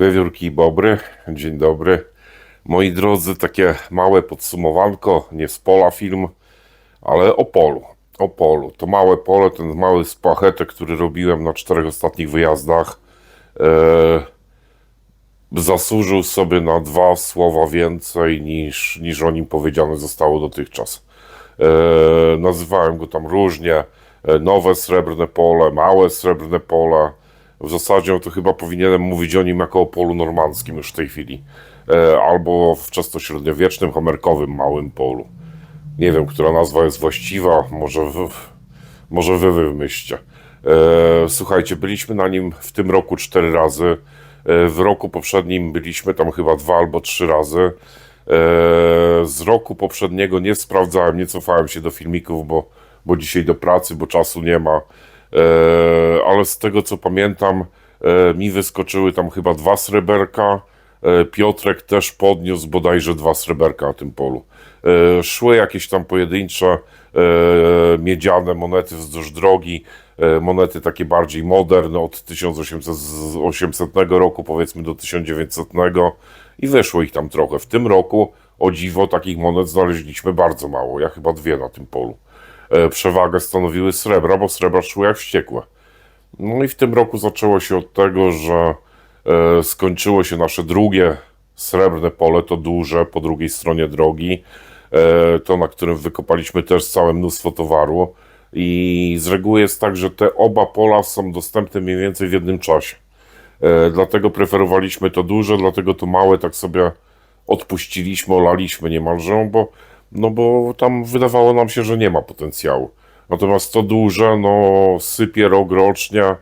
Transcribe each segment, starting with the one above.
Wiewiórki Bobry, dzień dobry. Moi drodzy, takie małe podsumowanko, nie z pola film, ale o polu. O polu. To małe pole, ten mały spłachetek, który robiłem na czterech ostatnich wyjazdach, e, zasłużył sobie na dwa słowa więcej niż, niż o nim powiedziane zostało dotychczas. E, nazywałem go tam różnie. E, nowe srebrne pole, małe srebrne pole. W zasadzie to chyba powinienem mówić o nim jako o polu normandzkim już w tej chwili. E, albo wczesnośredniowiecznym, homerkowym małym polu. Nie wiem, która nazwa jest właściwa. Może wy, może wy wymyślcie. E, słuchajcie, byliśmy na nim w tym roku cztery razy. E, w roku poprzednim byliśmy tam chyba dwa albo trzy razy. Z roku poprzedniego nie sprawdzałem, nie cofałem się do filmików, bo, bo dzisiaj do pracy, bo czasu nie ma. E, ale z tego co pamiętam, e, mi wyskoczyły tam chyba dwa sreberka. E, Piotrek też podniósł bodajże dwa sreberka na tym polu. Szły jakieś tam pojedyncze miedziane monety wzdłuż drogi, monety takie bardziej moderne od 1800 roku powiedzmy do 1900 i wyszło ich tam trochę. W tym roku o dziwo takich monet znaleźliśmy bardzo mało, ja chyba dwie na tym polu. E, Przewagę stanowiły srebra, bo srebra szły jak wściekłe. No i w tym roku zaczęło się od tego, że e, skończyło się nasze drugie srebrne pole, to duże po drugiej stronie drogi, e, to na którym wykopaliśmy też całe mnóstwo towaru. I z reguły jest tak, że te oba pola są dostępne mniej więcej w jednym czasie. Dlatego preferowaliśmy to duże, dlatego to małe tak sobie odpuściliśmy, olaliśmy niemalże, bo, no bo tam wydawało nam się, że nie ma potencjału. Natomiast to duże, no sypie rok rocznie, e,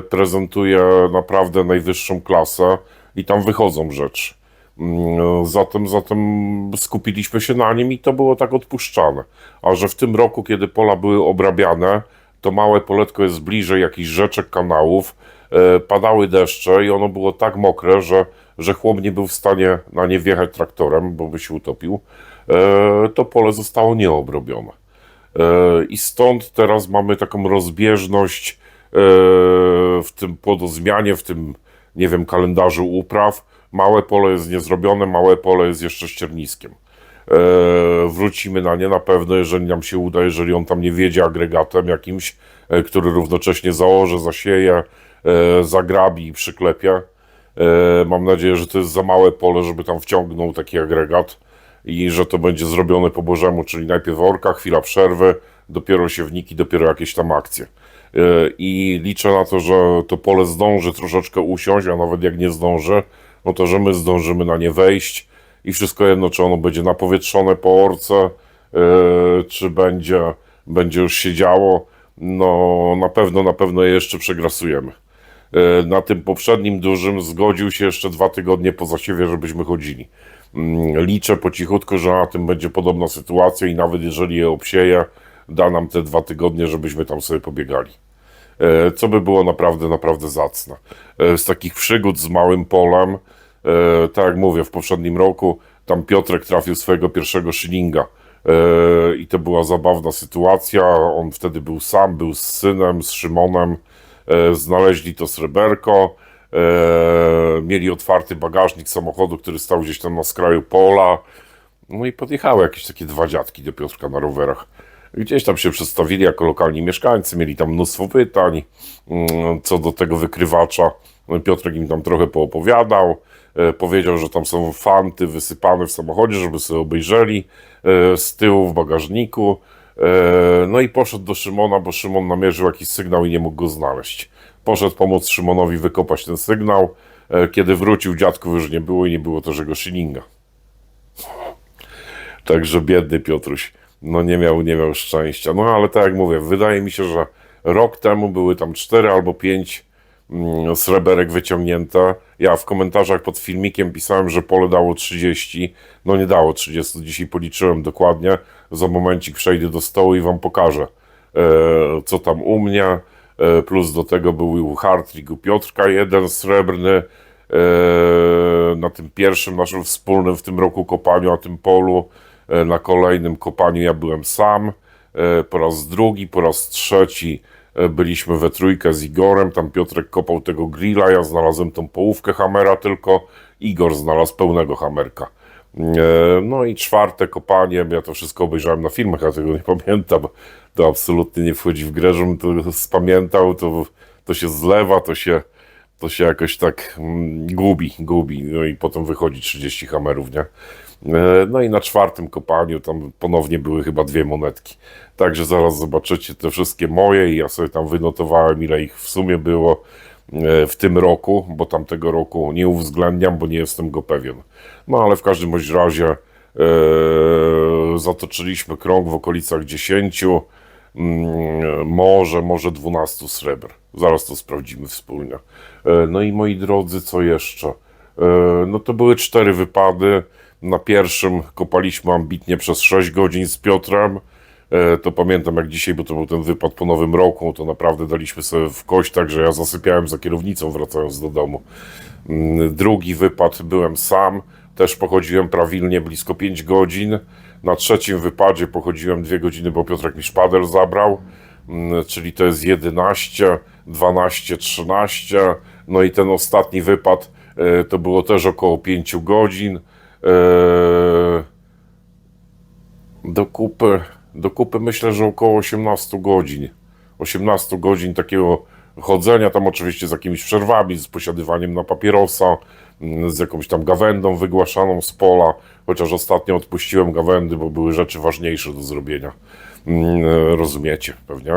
prezentuje naprawdę najwyższą klasę i tam wychodzą rzeczy. Mm, Zatem, zatem skupiliśmy się na nim i to było tak odpuszczane. A że w tym roku, kiedy pola były obrabiane, to małe poletko jest bliżej jakichś rzeczek, kanałów, e, padały deszcze i ono było tak mokre, że, że chłop nie był w stanie na nie wjechać traktorem, bo by się utopił. E, To pole zostało nieobrobione. E, I stąd teraz mamy taką rozbieżność e, w tym płodozmianie, w tym, nie wiem, kalendarzu upraw. Małe pole jest niezrobione, małe pole jest jeszcze ścierniskiem. Wrócimy na nie na pewno, jeżeli nam się uda, jeżeli on tam nie wiedzie agregatem jakimś, który równocześnie założy, zasieje, zagrabi i przyklepie. Mam nadzieję, że to jest za małe pole, żeby tam wciągnął taki agregat i że to będzie zrobione po Bożemu, czyli najpierw orka, chwila przerwy, dopiero siewniki, dopiero jakieś tam akcje. E, I liczę na to, że to pole zdąży troszeczkę usiąść, a nawet jak nie zdąży, no to że my zdążymy na nie wejść i wszystko jedno, czy ono będzie napowietrzone po orce, e, czy będzie, będzie już siedziało, no na pewno, na pewno je jeszcze przegrasujemy. E, Na tym poprzednim dużym zgodził się jeszcze dwa tygodnie po zasiewie, żebyśmy chodzili. Mm, Liczę po cichutku, że na tym będzie podobna sytuacja i nawet jeżeli je obsieje, da nam te dwa tygodnie, żebyśmy tam sobie pobiegali. E, Co by było naprawdę, naprawdę zacne. E, Z takich przygód z małym polem, e, tak jak mówię, w poprzednim roku tam Piotrek trafił swojego pierwszego szylinga. I to była zabawna sytuacja. On wtedy był sam, był z synem, z Szymonem. Znaleźli to sreberko. E, Mieli otwarty bagażnik samochodu, który stał gdzieś tam na skraju pola. No i podjechały jakieś takie dwa dziadki do Piotrka na rowerach. Gdzieś tam się przedstawili jako lokalni mieszkańcy, mieli tam mnóstwo pytań mm, co do tego wykrywacza. No Piotrek im tam trochę poopowiadał. E, Powiedział, że tam są fanty wysypane w samochodzie, żeby sobie obejrzeli e, z tyłu w bagażniku. No i poszedł do Szymona, bo Szymon namierzył jakiś sygnał i nie mógł go znaleźć. Poszedł pomóc Szymonowi wykopać ten sygnał. E, Kiedy wrócił, dziadków już nie było i nie było też jego szylinga. Także biedny Piotruś, no nie miał, nie miał szczęścia. No ale tak jak mówię, wydaje mi się, że rok temu były tam cztery albo pięć mm, sreberek wyciągnięte. Ja w komentarzach pod filmikiem pisałem, że pole dało 30. No nie dało 30, dzisiaj policzyłem dokładnie. Za momencik przejdę do stołu i wam pokażę, e, co tam u mnie. E, plus do tego był hardtrick u Piotrka, jeden srebrny. E, na tym pierwszym naszym wspólnym w tym roku kopaniu na tym polu. E, Na kolejnym kopaniu ja byłem sam. Po raz drugi, po raz trzeci Byliśmy we trójkę z Igorem, tam Piotrek kopał tego grilla, ja znalazłem tą połówkę hamera tylko, Igor znalazł pełnego hamerka. E, No i czwarte kopanie, ja to wszystko obejrzałem na filmach, ja tego nie pamiętam, to absolutnie nie wchodzi w grę, żebym to spamiętał, to, to się zlewa, to się, to się jakoś tak mm, gubi, gubi, no i potem wychodzi 30 hamerów, nie? E, No i na czwartym kopaniu tam ponownie były chyba dwie monetki. Także zaraz zobaczycie te wszystkie moje i ja sobie tam wynotowałem ile ich w sumie było w tym roku, bo tamtego roku nie uwzględniam, bo nie jestem go pewien. No ale w każdym bądź razie e, zatoczyliśmy krąg w okolicach 10, mm, może, może 12 srebr. Zaraz to sprawdzimy wspólnie. E, No i moi drodzy, co jeszcze? E, No to były cztery wypady. Na pierwszym kopaliśmy ambitnie przez 6 godzin z Piotrem. E, To pamiętam jak dzisiaj, bo to był ten wypad po nowym roku, to naprawdę daliśmy sobie w kość, także ja zasypiałem za kierownicą wracając do domu. Mm, Drugi wypad byłem sam, też pochodziłem prawilnie blisko 5 godzin. Na trzecim wypadzie pochodziłem 2 godziny, bo Piotrek mi szpader zabrał, Mm, czyli to jest 11, 12, 13. No i ten ostatni wypad e, to było też około 5 godzin. E, do kupy, do kupy myślę, że około 18 godzin. 18 godzin takiego chodzenia, tam oczywiście z jakimiś przerwami, z posiadywaniem na papierosa, mm, z jakąś tam gawędą wygłaszaną z pola, chociaż ostatnio odpuściłem gawędy, bo były rzeczy ważniejsze do zrobienia. Mm, Rozumiecie pewnie.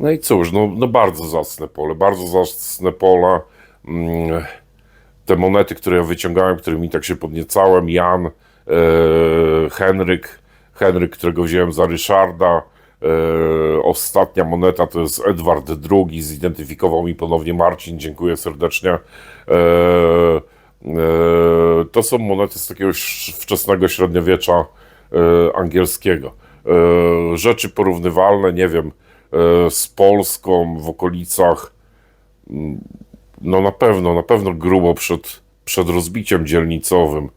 No i cóż, no, no bardzo zacne pole, bardzo zacne pole. Mm, te monety, które ja wyciągałem, którymi tak się podniecałem, Jan, e, Henryk, Henryk, którego wziąłem za Ryszarda, e, ostatnia moneta to jest Edward II, zidentyfikował mi ponownie Marcin, dziękuję serdecznie. E, e, to są monety z takiego wczesnego średniowiecza angielskiego. Rzeczy porównywalne, nie wiem, z Polską w okolicach no na pewno, na pewno grubo przed, przed rozbiciem dzielnicowym.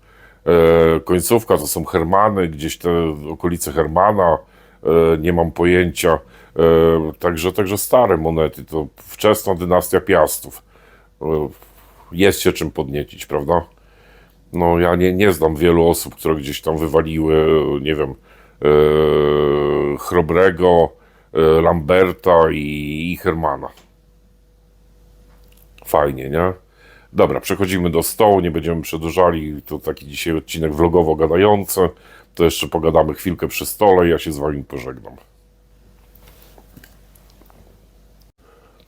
E, końcówka to są Hermany, gdzieś te okolice Hermana, e, nie mam pojęcia. E, także, także stare monety, to wczesna dynastia Piastów. Jest się czym podniecić, prawda? No ja nie, nie znam wielu osób, które gdzieś tam wywaliły, nie wiem, Chrobrego, Lamberta i, i Hermana. Fajnie, nie? Dobra, przechodzimy do stołu, nie będziemy przedłużali. To taki dzisiaj odcinek vlogowo gadający. To jeszcze pogadamy chwilkę przy stole ja się z wami pożegnam.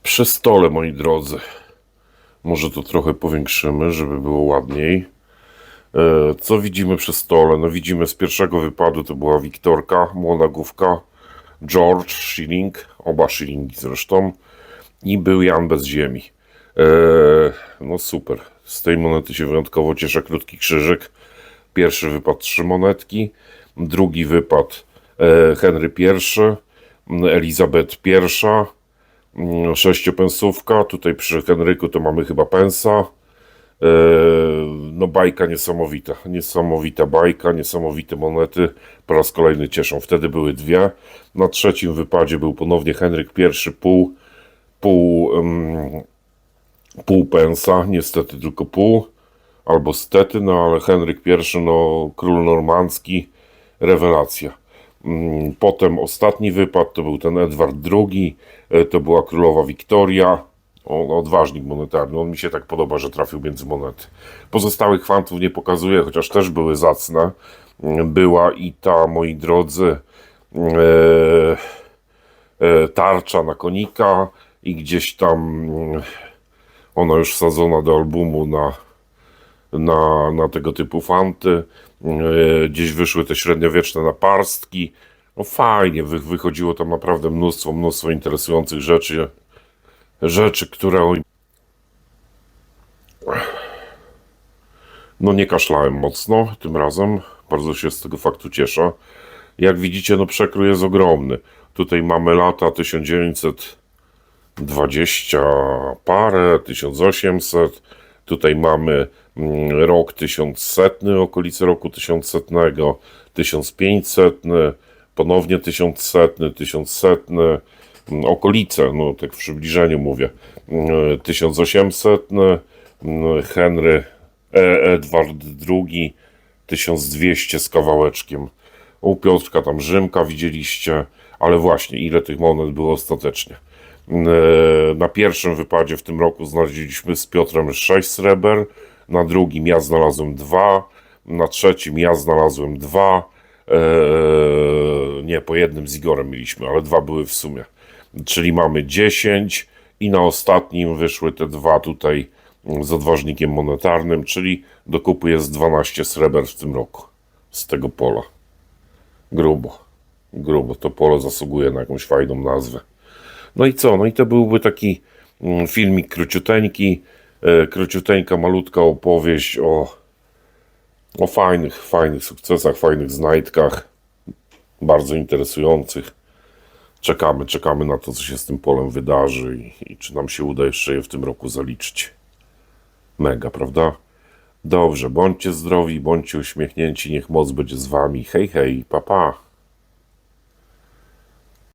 Przy stole, moi drodzy. Może to trochę powiększymy, żeby było ładniej. E, Co widzimy przy stole? No widzimy z pierwszego wypadu to była Wiktorka, młoda główka, George, Schilling, oba Schillingi zresztą i był Jan bez ziemi. E, no super, z tej monety się wyjątkowo cieszę, krótki krzyżyk. Pierwszy wypad trzy monetki, drugi wypad e, Henry I, m, Elizabeth I, mm, sześciopensówka, tutaj przy Henryku to mamy chyba pensa. E, No bajka niesamowita, niesamowita bajka, niesamowite monety, po raz kolejny cieszą. Wtedy były dwie, na trzecim wypadzie był ponownie Henryk I, pół, pół, em, pół pensa, niestety tylko pół, albo stety, no ale Henryk I, no król normandzki, rewelacja. Mm, Potem ostatni wypad to był ten Edward II, e, to była królowa Wiktoria, o, odważnik monetarny, on mi się tak podoba, że trafił między monety. Pozostałych kwantów nie pokazuję, chociaż też były zacne. Mm, Była i ta, moi drodzy, e, e, tarcza na konika i gdzieś tam mm, ona już wsadzona do albumu na, na, na tego typu fanty. E, Gdzieś wyszły te średniowieczne naparstki. No fajnie, wy, wychodziło tam naprawdę mnóstwo, mnóstwo interesujących rzeczy. Rzeczy, które. No nie kaszlałem mocno tym razem. Bardzo się z tego faktu cieszę. Jak widzicie, no przekrój jest ogromny. Tutaj mamy lata 1920 parę, 1800. Tutaj mamy mm, rok 1100, okolice roku 1100, 1500, ponownie 1100, 1100, mm, okolice, no tak w przybliżeniu mówię. Mm, 1800, mm, Henry E. Edward II, 1200 z kawałeczkiem. U Piotrka tam Rzymka widzieliście, ale właśnie, ile tych monet było ostatecznie? E, Na pierwszym wypadzie w tym roku znaleźliśmy z Piotrem 6 sreber, na drugim ja znalazłem dwa, na trzecim ja znalazłem dwa, Eee, nie, po jednym z Igorem mieliśmy, ale dwa były w sumie. Czyli mamy 10 i na ostatnim wyszły te dwa tutaj z odważnikiem monetarnym, czyli do kupy jest 12 sreber w tym roku z tego pola. Grubo, grubo. To pole zasługuje na jakąś fajną nazwę. No i co? No i to byłby taki mm, filmik króciuteńki, e, króciuteńka, malutka opowieść o o fajnych, fajnych sukcesach, fajnych znajdkach, bardzo interesujących. Czekamy, czekamy na to, co się z tym polem wydarzy i, i czy nam się uda jeszcze je w tym roku zaliczyć. Mega, prawda? Dobrze, bądźcie zdrowi, bądźcie uśmiechnięci, niech moc będzie z wami. Hej, hej, papa. Pa.